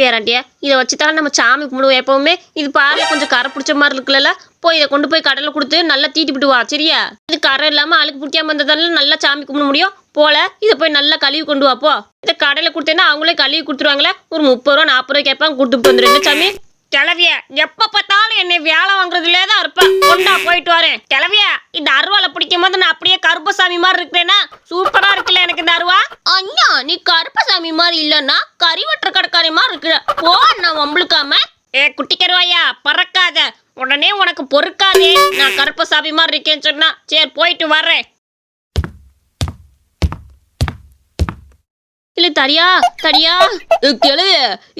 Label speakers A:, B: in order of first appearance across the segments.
A: பேராண்டியா? இதை வச்சுதான் நம்ம சாமி கும்பிடுவோம் எப்பவுமே. இது பாரு கொஞ்சம் கரை பிடிச்ச மாதிரி இருக்குல்ல போய் இதை கொண்டு போய் கடலில் கொடுத்து நல்லா தீட்டிவிட்டு வா சரியா? இது கரை இல்லாமல் அழுக்கு பிடிக்காம இருந்ததால நல்லா சாமி கும்பிட முடியும். போல இதை போய் நல்லா கழுவி கொண்டு வாப்போ போ. இதை கடையில் கொடுத்தேன்னா அவங்களே கழுவி கொடுத்துருவாங்களே. ஒரு முப்பது ரூபா நாற்பது ரூபா கேட்பாங்க கொடுத்துட்டு வந்துடுங்க சாமி? கிளவிய எப்ப பார்த்தாலும் என்னை வேலை வாங்குறதுலே தான் இருப்பேன். கொண்டா போயிட்டு வரேன். கிளவிய இந்த அருவாலை பிடிக்கும் போது நான் அப்படியே கருப்பசாமி மாதிரி இருக்கிறேன்னா சூப்பரா இருக்குல்ல எனக்கு இந்த அருவா? அண்ணா நீ கருப்பசாமி மாதிரி இல்லைன்னா கறிவற்ற கடைக்காரி மாதிரி இருக்கிற. போ நான் வம்பளுக்காம ஏ குட்டி கருவாயா பறக்காத. உடனே உனக்கு பொறுக்காதே. நான் கருப்பசாமி மாதிரி இருக்கேன்னு சொன்னா சரி போயிட்டு வரேன். இல்ல தரியா தரியா கிளவி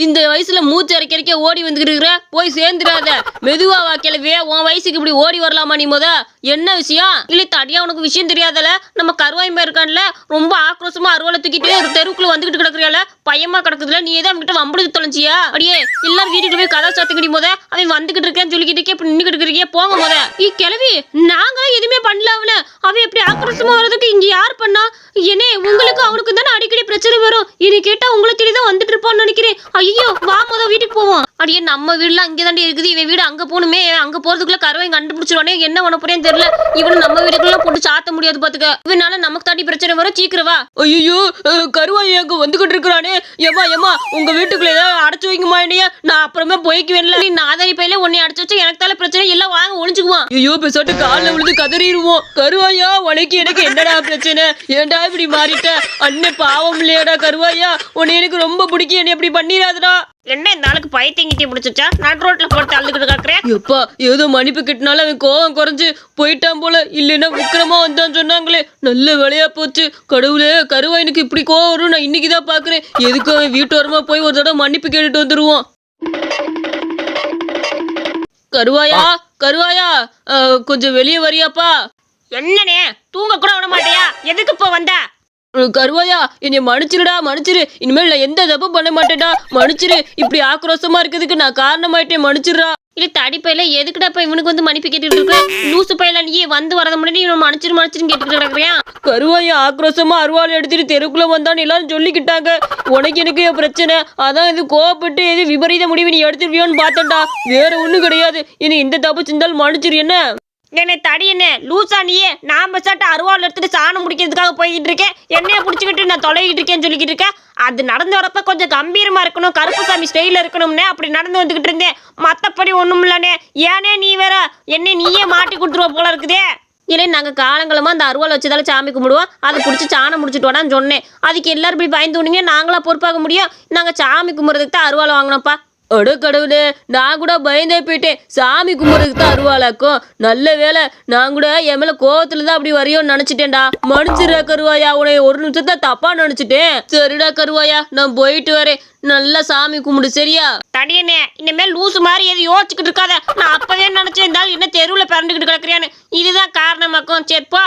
A: இந்த வயசுல மூச்சு அரைக்க அரைக்க ஓடி வந்துக்கிட்டு போய் சேர்ந்துடாத. மெதுவா வா கிளவி. உன் வயசுக்கு இப்படி ஓடி வரலாமா நீ முத? என்ன விஷயம்? இல்ல தனியா உனக்கு விஷயம் தெரியாதல? நம்ம கருவாய்மா இருக்கான்ல ரொம்ப ஆக்ரோஷமா அருவாலை தூக்கிட்டு ஒரு தெருவுக்குள்ள வந்துகிட்டு கிடக்குறியால? பயமா கிடக்குதுல. நீ ஏதோ அவன்கிட்ட வம்பளுக்கு தொலைஞ்சியா? அடியே எல்லாரும் வீட்டுக்கு போய் கதை சாத்துக்கிடி போத அவன் வந்துகிட்டு இருக்கேன்னு சொல்லிக்கிட்டு இருக்கே இப்படி நின்னுக்கிட்டு இருக்கீங்க போங்க முத. ஈ கிளவி நாங்களும் எதுவுமே பண்ணல அவள அவன் எப்படி ஆக்ரோஷமா வர்றதுக்கு இங்க யார் பண்ணா? என்னே உங்களுக்கு அவனுக்கு தானே அடிக்கடி பிரச்சனை வரும். இனி கேட்டா உங்களை தேடி தான் வந்துட்டு இருப்பான்னு நினைக்கிறேன். ஐயோ வா முத வீட்டுக்கு போவோம். அடியே நம்ம வீடுல அங்கே தாண்டி இருக்குது. இவன் வீடு அங்க போகணுமே. அங்க போறதுக்குள்ள கருவை கண்டுபிடிச்சிருவானே. என்ன பண்ண போறேன்னு தெரியல. இவனு நம்ம வீட்டுக்குள்ள போட்டு சாத்த முடியாது பாத்துக்க. இவனால நமக்கு தாண்டி பிரச்சனை வரும். சீக்கிரம் வா. ஐயோ கருவாய் அங்க வந்துகிட்டு இருக்கிறானே? ஏமா ஏமா உங்க வீட்டுக்குள்ள ஏதாவது அடைச்சு வைக்குமா என்னைய. நான் அப்புறமே போய்க்குவேன்ல. நீ நாதாரி பையில உன்னை அடைச்சு வச்சு எனக்கு தால பிரச்சனை எல்லாம் வாங்க ஒளிஞ்சுக்குவான். ஐயோ பேசாட்டு காலில் விழுந்து கதறிடுவோம். கருவாயா உனக்கு எனக்கு என்னடா பிரச்சனை? ஏன்டா இப்படி மாறிட்ட? அண்ணன் பாவம் இல்லையாடா கருவாயா உன்னை எனக்கு ரொம்ப பிடிக்கும். என்னை இப்படி பண்ணிடாதடா. என்ன இந்த ஆளுக்கு பைத்தியங்கிட்டே முடிச்சுச்சா நட் ரோட்ல போட்டு அழுதுகிட்டு கிடக்குறேன் எப்பா ஏதோ மன்னிப்பு கிட்டனால அவன் கோவம் குறைஞ்சு போயிட்டான் போல. இல்லைன்னா விக்ரமா வந்தான்னு சொன்னாங்களே. நல்ல வேலையா போச்சு. கடவுளே கருவாயனுக்கு இப்படி கோவம் வரும் நான் இன்னைக்கு தான் பாக்குறேன். எதுக்கு அவன் வீட்டோரமா போய் ஒரு தடவை மன்னிப்பு கேட்டுட்டு வந்துருவோம் கருவாயா கருவாயா கொஞ்சம் வெளியே வரியாப்பா. என்னனே தூங்க கூட விட மாட்டியா? எதுக்கு இப்போ வந்த? கருவாயா என்னை மன்னிச்சிருடா மன்னிச்சிரு. இனிமேல் நான் எந்த தப்பும் பண்ண மாட்டேன்டா. மன்னிச்சிரு. இப்படி ஆக்ரோஷமா இருக்கிறதுக்கு நான் காரணமாயிட்டேன். மன்னிச்சிடுறா இல்ல தடி பையில எதுக்குடா இப்ப இவனுக்கு வந்து மன்னிப்பு கேட்டுட்டு இருக்க? லூசு பையில நீ வந்து வரத முன்னாடி இவன் மன்னிச்சிரு மன்னிச்சிரு கேட்டுட்டு கிடக்குறியா? கருவாயா ஆக்ரோஷமா அருவாள் எடுத்துட்டு தெருக்குள்ள வந்தான்னு எல்லாரும் சொல்லிக்கிட்டாங்க. உனக்கு எனக்கு என் பிரச்சனை. அதான் இது கோவப்பட்டு எது விபரீத முடிவு நீ எடுத்துருவியோன்னு பார்த்தேன்டா. வேற ஒண்ணும் கிடையாது. இனி இந்த தப்பு செஞ்சாலும் மன்னிச்சிரு என்ன? என்ன தடியண்ணே லூசா நீயே நான் பசாட்ட அருவாள் எடுத்துட்டு சாணம் முடிக்கிறதுக்காக போய்கிட்டு இருக்கேன். என்னைய பிடிச்சிக்கிட்டு நான் தொலைகிட்டு இருக்கேன்னு சொல்லிக்கிட்டு இருக்கேன். அது நடந்து வரப்ப கொஞ்சம் கம்பீரமா இருக்கணும் கருப்புசாமி ஸ்டைல இருக்கணும்னே அப்படி நடந்து வந்துகிட்டு இருந்தேன். மற்றபடி ஒன்றும் இல்லைண்ணே. ஏனே நீ வேற என்னை நீயே மாட்டி கொடுத்துருவ போல இருக்குதே. இல்லை நாங்கள் காலங்களமாக அந்த அருவாள் வச்சதால சாமி கும்பிடுவோம். அதை பிடிச்சி சாணம் முடிச்சுட்டு வாடான்னு சொன்னேன். அதுக்கு எல்லாரும் இப்படி பயந்து விடுங்க நாங்களாம் பொறுப்பாக முடியும். நாங்கள் சாமி கும்பிட்றதுக்கு தான் அருவாள் வாங்கினோம்ப்பா. அட கடவுளே நான் கூட பயந்தே போயிட்டேன். சாமி கும்பிட்றதுக்கு தான் அருவாளாக்கும் நல்ல வேலை நான் கூட என் மேல கோவத்துல தான் அப்படி வரையோன்னு நினைச்சிட்டேன்டா. மன்னிச்சிடுறா கருவாயா உன்னை ஒரு நிமிஷத்தை தப்பா நினைச்சிட்டேன். சரிடா கருவாயா நான் போயிட்டு வரேன். நல்லா சாமி கும்பிடு சரியா? தடியனே இனிமேல் லூசு மாதிரி எது யோசிச்சுக்கிட்டு இருக்காத. நான் அப்பவே நினைச்சேன் இருந்தாலும் என்ன தெருவில் பிறந்துக்கிட்டு கிடக்குறியான்னு. இதுதான் காரணமாக்கும் சரிப்பா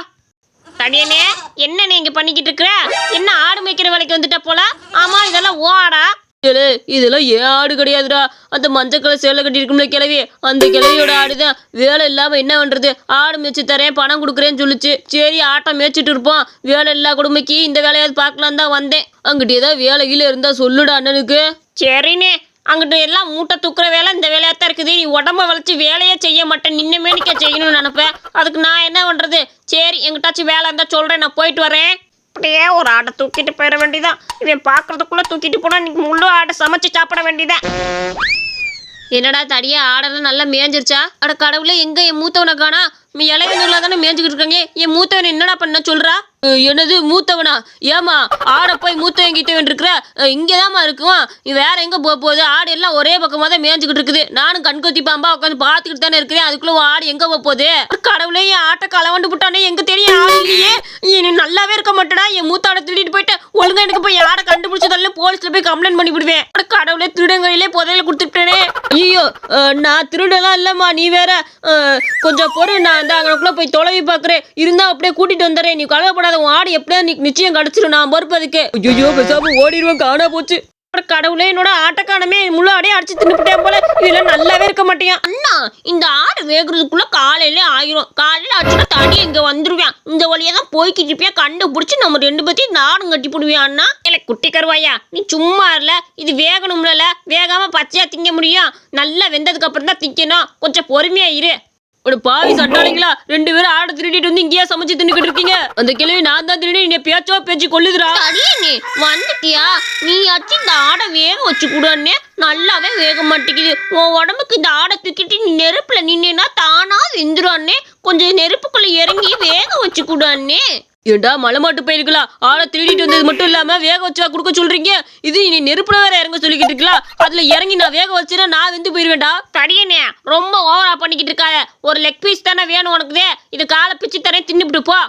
A: தடியனே என்ன நீங்க பண்ணிக்கிட்டு இருக்கிற என்ன ஆடு மேய்க்கிற வேலைக்கு வந்துட்ட போல? ஆமா இதெல்லாம் ஓடா இதெல்லாம் ஏன் ஆடு கிடையாதுடா. அந்த மஞ்சள் கலர் சேலை கட்டி இருக்கும்ல கிளவி அந்த கிளவியோட ஆடு தான் வேலை இல்லாம என்ன பண்றது? ஆடு மேய்ச்சி தரேன் பணம் கொடுக்குறேன்னு சொல்லிச்சு. சரி ஆட்டம் மேய்ச்சிட்டு இருப்போம். வேலை இல்லா குடும்பக்கு இந்த வேலையாவது பார்க்கலாம் தான் வந்தேன். அங்கிட்ட ஏதாவது வேலை கீழே இருந்தா சொல்லுடா அண்ணனுக்கு. சரிண்ணே அங்கிட்ட எல்லாம் மூட்டை தூக்குற வேலை இந்த வேலையா தான் இருக்குது. நீ உடம்ப வளைச்சு வேலையே செய்ய மாட்டேன். நின்ன மேனிக்க செய்யணும்னு நினைப்பேன் அதுக்கு நான் என்ன பண்றது? சரி எங்கிட்டாச்சும் வேலை இருந்தா சொல்றேன். நான் போயிட்டு வரேன். அப்படியே ஒரு ஆடை தூக்கிட்டு போயிட வேண்டியதான் இவன் பார்க்கறதுக்குள்ள தூக்கிட்டு போனா இன்னைக்கு முழு ஆடை சமைச்சு சாப்பிட வேண்டியதான் என்னடா தடியா ஆடெல்லாம் நல்லா மேய்ஞ்சிருச்சா அட கடவுளே எங்க என் மூத்தவனை காணா? நீ இளைஞர்களா தானே மேய்ஞ்சிக்கிட்டு இருக்காங்க? என் மூத்தவன் என்னடா பண்ண சொல்றா? என்னது மூத்தவனா? ஏமா ஆடை போய் மூத்தவன் கிட்டவன் இருக்கிற இங்கேதாம்மா இருக்கும் நீ வேற எங்கே போக போகுது? ஆடு எல்லாம் ஒரே பக்கமா தான் மேய்ஞ்சிக்கிட்டு இருக்குது. நானும் கண்கொத்தி பாம்பா உட்காந்து பார்த்துக்கிட்டு தானே இருக்கிறேன் அதுக்குள்ள ஆடு எங்கே போக போகுது? கடவுளே என் ஆட்டை களவண்டு விட்டானே எங்க தெரியும் ஆடு இல்லையே? நீ நல்லாவே இருக்க மாட்டேடா. என் மூத்த ஆடை திருடிட்டு போயிட்டு ஒழுங்கா எனக்கு போய் ஆடை கண்டுபிடிச்சதால போலீஸ்ல போய் கம்ப்ளைண்ட் பண்ணி விடுவேன் கடவுளே திருடங்கையிலே புதையில கொடுத்துட்டேனே. ஐயோ நான் திருடலாம் இல்லம்மா நீ வேற கொஞ்சம் பொறு நான் அந்த அங்கனக்குள்ள போய் தொலைவி பாக்குறேன். இருந்தா அப்படியே கூட்டிட்டு வந்துடுறேன். நீ கவலைப்படாத உன் ஆடு எப்படியா நீ நிச்சயம் கிடைச்சிடும் நான் பொறுப்பு அதுக்கு. ஐயோ பேசாம ஓடிடுவேன் காணா போச்சு. அப்புறம் கடவுளே என்னோட ஆட்டக்கானமே முள்ளாடியே அடிச்சு தின்னுபிட்டேன் போல. இதெல்லாம் நல்லாவே இருக்க மாட்டேன் அண்ணா இந்த ஆடு வேகுறதுக்குள்ள காலையில ஆயிரும். காலையில அடிச்சுனா தடி இங்க வந்துருவேன். இந்த வழியா தான் போய்கிட்டு இருப்பியா? கண்டுபிடிச்சு நம்ம ரெண்டு பேத்தையும் நாடும் கட்டி போடுவியா அண்ணா? இல்ல குட்டி கருவாயா நீ சும்மா இல்ல இது வேகணும்ல வேகாம பச்சையா திங்க முடியும். நல்லா வெந்ததுக்கு அப்புறம் தான் திங்கணும் கொஞ்சம் பொறுமையா இரு. ஒரு பாவி சட்டாளிங்களா? ரெண்டு பேரும் ஆடை திருடிட்டு வந்து இங்கேயே சமைச்சு தின்னுக்கிட்டு இருக்கீங்க. அந்த கிழவி நான் தான் திருடி நீ பேச்சோ பேச்சு கொள்ளுதுடா நீ வந்துட்டியா? நீ ஆச்சு இந்த ஆடை வேக வச்சு கூடன்னே நல்லாவே வேக மாட்டேங்குது. உன் உடம்புக்கு இந்த ஆடை தூக்கிட்டு நீ நெருப்புல நின்னா தானா வெந்துடும் கொஞ்சம் நெருப்புக்குள்ள இறங்கி வேக வச்சு கூடன்னே ஏண்டா மலைமாட்டு போயிருக்கலாம் ஆளை திருடிட்டு வந்தது மட்டும் இல்லாம வேக வச்சா கொடுக்க சொல்றீங்க? இது நீ நெருப்புல வேற இறங்க சொல்லிக்கிட்டு இருக்கலாம் அதுல இறங்கி நான் வேக வச்சுனா நான் வந்து போயிருவேன்டா. தடியனே ரொம்ப ஓவரா பண்ணிக்கிட்டு இருக்காத. ஒரு லெக் பீஸ் தானே வேணும் உனக்கு இது காலை பிச்சு தரேன் தின்னுபிட்டு போ.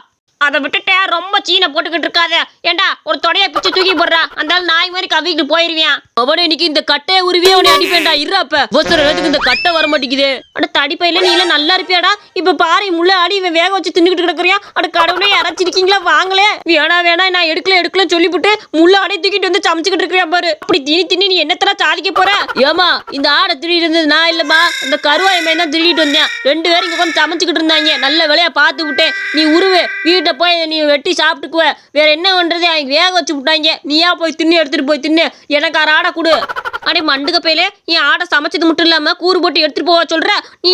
A: அதை விட்டுட்டு ரொம்ப சீனை போட்டுக்கிட்டு இருக்காத. ஏண்டா ஒரு தொடைய பிச்சு தூக்கி போடுறா. அந்த நாய் மாதிரி கவிக்கிட்டு போயிருவியான் அவனே இன்னைக்கு இந்த கட்டையை உருவியே அவனை அடிப்பேன்டா. இருப்ப ஒருத்தர் நேரத்துக்கு இந்த கட்டை வர மாட்டேங்குது. அட தடிப்பையில நீ எல்லாம் நல்லா இருப்பியாடா. இப்ப பாரு முள்ள ஆடி இவன் வேக வச்சு தின்னுக்கிட்டு கிடக்குறியா? அட கடவுளே யாராச்சிருக்கீங்களா வாங்களே. வேணா வேணா நான் எடுக்கல எடுக்கல சொல்லிவிட்டு முள்ள ஆடை தூக்கிட்டு வந்து சமைச்சுக்கிட்டு இருக்கிறியா பாரு. அப்படி திணி திணி நீ என்னத்தெல்லாம் சாதிக்க போற? ஏமா இந்த ஆடை திருடிட்டு இருந்தது நான் இல்லம்மா. இந்த கருவாய் மேன் தான் திருடிட்டு வந்தேன். ரெண்டு பேரும் இங்க கொஞ்சம் சமைச்சுக்கிட்டு இருந்தாங்க. நல்ல வேலையா பார்த்து விட்டேன். நீ உருவு வீட்டை போய் நீ வெட்டி சாப்பிட்டுக்குவ. வேற என்ன பண்றது? அவங்க வேக வச்சு விட்டாங்க. நீயா போய் தின்னு எடுத்துட்டு போய் தின்னு. எனக்கு அரை ஆடை கொடு. அடே மண்டுக பையிலே நீ ஆடை சமைச்சது மட்டும் இல்லாமல் கூறு போட்டு எடுத்துட்டு போக சொல்ற? நீ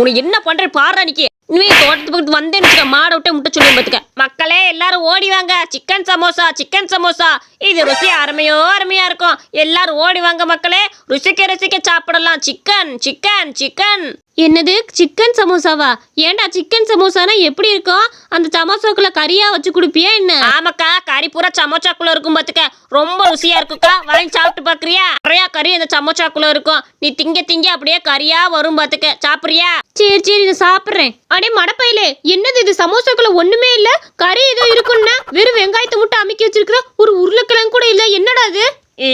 A: உனக்கு என்ன பண்ற? பாடுறா நிக்கி இனிமே தோட்டத்து பக்கத்து வந்தேன்னு வச்சுக்க, மாடை விட்டு முட்டை சொல்லி பார்த்துக்க மக்களே எல்லாரும் ஓடி வாங்க. சிக்கன் சமோசா சிக்கன் சமோசா இது ருசி அருமையோ அருமையா இருக்கும். எல்லாரும் ஓடி வாங்க மக்களே. ருசிக்க ருசிக்க சாப்பிடலாம். சிக்கன் சிக்கன் சிக்கன் என்னது? சிக்கன் சமோசாவா? ஏன்டா சிக்கன் சமோசானா? எப்படி இருக்கும்? அந்த சமோசாக்குள்ள கறியா வச்சு கொடுப்பியா என்ன? ஆமாக்கா கறி பூரா சமோசாக்குள்ள இருக்கும் பாத்துக்க. ரொம்ப ருசியா இருக்குக்கா. வாங்கி சாப்பிட்டு பாக்குறியா? நிறைய கறி அந்த சமோசாக்குள்ள இருக்கும். நீ திங்க திங்க அப்படியே கறியா வரும் பாத்துக்க. சாப்பிடுறியா? சரி சரி நான் சாப்பிடுறேன். அடே மடப்பையிலே என்னது இது? சமோசாக்குள்ள ஒண்ணுமே இல்ல? கறி ஏதோ இருக்குன்னா வெறும் வெங்காயத்தை மட்டும் அமைக்க வச்சிருக்கிற ஒரு உருளைக்கிழங்கு கூட இல்ல. என்னடா இது?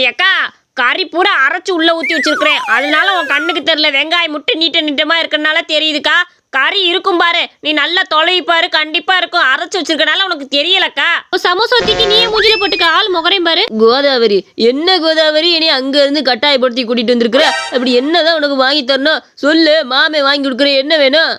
A: ஏக்கா கறி பூரா அரைச்சு உள்ள ஊத்தி வச்சிருக்கிறேன். அதனால உன் கண்ணுக்கு தெரியல. வெங்காயம் முட்டை நீட்ட நீட்டமா இருக்கறனால தெரியுதுக்கா. கறி இருக்கும் பாரு. நீ நல்லா தொலைவி பாரு. கண்டிப்பா இருக்கும். அரைச்சு வச்சிருக்கனால உனக்கு தெரியலக்கா. சமோசா தூக்கி நீயே மூஞ்சில போட்டுக்க. ஆள் முகரையும் பாரு. கோதாவரி. என்ன கோதாவரி? இனி அங்க இருந்து கட்டாயப்படுத்தி கூட்டிட்டு வந்திருக்கிற? அப்படி என்னதான் உனக்கு வாங்கி தரணும்? சொல்லு. மாமே வாங்கி கொடுக்குற என்ன வேணும்?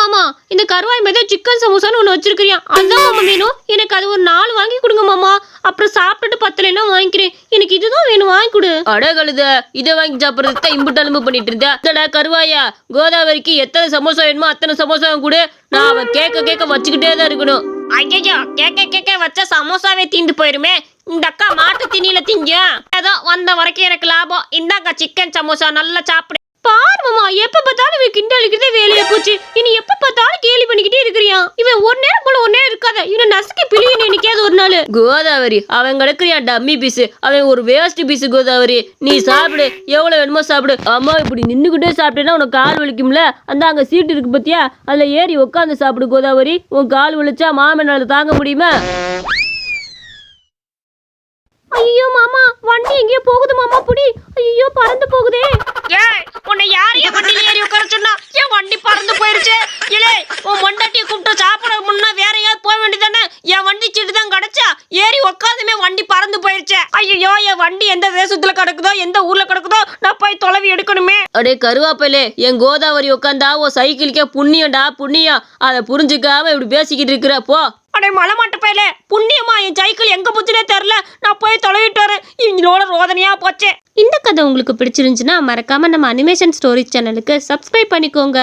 A: மாமா இந்த கருவாய் மேத சிக்கன் சமோசான்னு ஒன்று வச்சிருக்கிறியா? அதான் மாமா வேணும். எனக்கு அது ஒரு நாலு வாங்கி கொடுங்க மாமா. அப்புறம் சாப்பிட்டுட்டு பத்தலைன்னா வாங்கிக்கிறேன். எனக்கு இதுதான் வேணும். வாங்கி கொடு. அட கழுத இதை வாங்கி சாப்பிட்றதுக்கு தான் இம்புட்டு அலும்பு பண்ணிட்டு இருந்தேன். கருவாயா கோதாவரிக்கு எத்தனை சமோசா வேணுமோ அத்தனை சமோசா கொடு. நான் அவன் கேட்க கேட்க வச்சுக்கிட்டே தான் இருக்கணும். ஐயோ கேட்க கேட்க வச்ச சமோசாவே தீந்து போயிருமே. இந்த அக்கா மாட்டு திணியில திங்க ஏதோ வந்த வரைக்கும் எனக்கு லாபம். இந்தாக்கா சிக்கன் சமோசா நல்லா சாப்பிடு. பாருமா எப்ப பார்த்தாலும் இவன் கிண்டலுக்குதே வேலையா போச்சு. இனி எப்ப பார்த்தாலும் கேலி பண்ணிக்கிட்டே இருக்கிறியா இவன் ஒரு நேரம் போல ஒரு நேரம் இருக்காத. இவனை நசுக்கி பிழியணும் என்னைக்காவது ஒரு நாள். கோதாவரி அவன் கிடக்குறியா டம்மி பீஸ். அவன் ஒரு வேஸ்ட் பீஸ் கோதாவரி. நீ சாப்பிடு. எவ்வளவு வேணுமோ சாப்பிடு. அம்மா இப்படி நின்னுக்கிட்டே சாப்பிட்டேன்னா உனக்கு கால் வலிக்கும்ல? அந்த அங்க சீட்டு இருக்கு பத்தியா? அதுல ஏறி உட்காந்து சாப்பிடு கோதாவரி. உன் கால் வலிச்சா மாமனால தாங்க முடியுமா? ஐயோ மாமா. வண்டி எங்கேயோ போகுது மாமா புடி. ஐயோ பறந்து போகுதே. ஏய் உன்னை யாரையும் வண்டியில ஏறி உட்கார சொன்னா? ஏன் வண்டி பறந்து போயிருச்சு? இலே உன் மண்டாட்டியை கூப்பிட்டு சாப்பிட முன்னா வேற யாரும் போக வேண்டியதானே என் வண்டி சீட்டு தான் கிடைச்சா ஏறி உட்காந்துமே வண்டி பறந்து போயிருச்சு. ஐயோ என் வண்டி எந்த தேசத்துல கிடக்குதோ எந்த ஊர்ல கிடக்குதோ நான் போய் தொலைவி எடுக்கணுமே. அடே கருவாப்பையிலே என் கோதாவரி உட்காந்தா ஓ சைக்கிளுக்கே புண்ணியம்டா புண்ணியம். அதை புரிஞ்சுக்காம இப்படி பேசிக்கிட்டு இருக்கிற போ. அடே மலமாட்டு பையல. புண்ணியமா என் சைக்கிள் எங்க போச்சுனே தெரில நான் போய் தொலைவிட்டு வரேன். இவங்களோட ரோதனையா போச்சே. இந்த கதை உங்களுக்கு பிடிச்சிருந்துச்சுன்னா மறக்காம நம்ம அனிமேஷன் ஸ்டோரி சேனலுக்கு சப்ஸ்கிரைப் பண்ணிக்கோங்க.